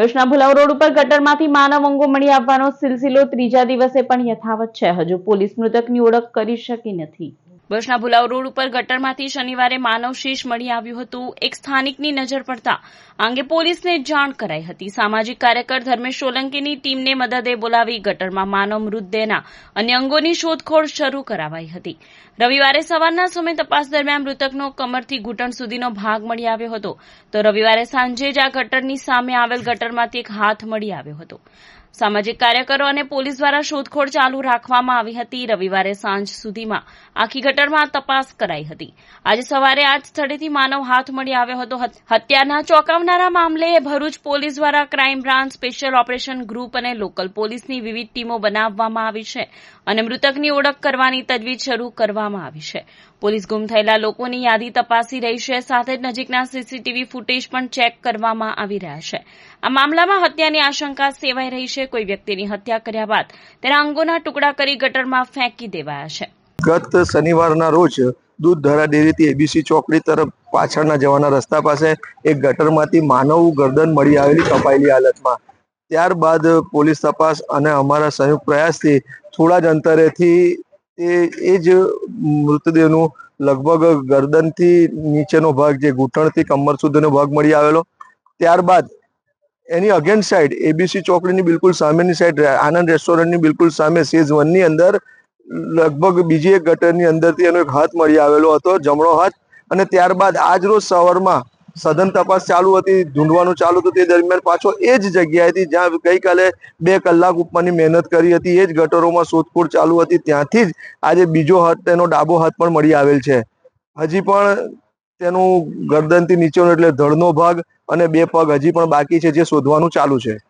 ભુજના ભુલાવ રોડ ઉપર ગટરમાંથી માનવ અંગો મળી આવવાનો સિલસિલો ત્રીજા દિવસે પણ યથાવત છે. હજુ પોલીસ મૃતકની ઓળખ કરી શકી નથી. ભુજના ભુલાવ રોડ ઉપર ગટરમાંથી શનિવારે માનવ શેષ મળી આવ્યું હતું. એક સ્થાનિકની નજર પડતા આ અંગે પોલીસને જાણ કરાઈ હતી. સામાજિક કાર્યકર ધર્મેશ સોલંકીની ટીમને મદદે બોલાવી ગટરમાં માનવ મૃતદેહના અન્ય અંગોની શોધખોળ શરૂ કરાવાઈ હતી. રવિવારે સવારના સમય તપાસ દરમિયાન મૃતકનો કમરથી ઘૂંટણ સુધીનો ભાગ મળી આવ્યો હતો. તો રવિવારે સાંજે જ આ ગટરની સામે આવેલ ગટરમાંથી એક હાથ મળી આવ્યો હતો. સામાજિક કાર્યકરો અને પોલીસ દ્વારા શોધખોળ ચાલુ રાખવામાં આવી હતી. રવિવારે સાંજ સુધીમાં આખી ગટરમાં તપાસ કરાઈ હતી. આજે સવારે આ સ્થળેથી માનવ હાથ મળી આવ્યો હતો, હત્યાના ચોંકાવનારા મામલે ભરૂચ પોલીસ દ્વારા crime branch special operation group અને લોકલ પોલીસની વિવિધ ટીમો બનાવવામાં આવી છે અને મૃતકની ઓળખ કરવાની તજવીજ શરૂ કરવામાં આવી છે. પોલીસ ગુમ થયેલા લોકોની યાદી તપાસી રહી છે. સાથે જ નજીકના સીસીટીવી ફૂટેજ પણ ચેક કરવામાં આવી રહ્યા છે. આ મામલામાં હત્યાની આશંકા સેવાઈ રહી છે. કોઈ વ્યક્તિની હત્યા કર્યા બાદ. તેના અંગોના ટુકડા કરી ગટરમાં ફેંકી દેવાયા છે. ગત શનિવારના રોજ દૂધધારા ડેરીથી એબીસી ચોકડી તરફ પાછળના જવાના રસ્તા પાસે એક ગટરમાંથી માનવ ગરદન મળી આવેલી કપાયેલી હાલતમાં. ત્યારબાદ પોલીસ તપાસ અને અમારા સંયુક્ત પ્રયાસથી થોડા જ અંતરેથી એ એ જ મૃતદેહનું લગભગ ગરદનથી નીચેનો ભાગ, જે ઘૂંટણથી કમર સુધીનો ભાગ મળી આવેલો. ત્યારબાદ એની અગેન સાઈડ એબીસી ચોકડીની બિલકુલ સામેની સાઈડ આનંદ રેસ્ટોરન્ટની બિલકુલ સામે સેઝ વનની અંદર, લગભગ બીજી એક ગટરની અંદરથી એનો એક હાથ મળી આવેલો હતો, જમણો હાથ. અને ત્યારબાદ આજ રોજ સવારમાં સઘન તપાસ ચાલુ હતી, ઢૂંઢવાનું ચાલુ હતું, તે દરમિયાન પાછો એ જ જગ્યાએથી જ્યાં ગઈકાલે બે કલાક ઉપરની મહેનત કરી હતી, એ જ ગટરોમાં શોધખોળ ચાલુ હતી, ત્યાંથી જ આજે બીજો હાથ, તેનો ડાબો હાથ પણ મળી આવેલ છે. હજી પણ તેનું ગરદનથી નીચેનો એટલે ધડનો ભાગ અને બે પગ હજી પણ બાકી છે જે શોધવાનું ચાલુ છે.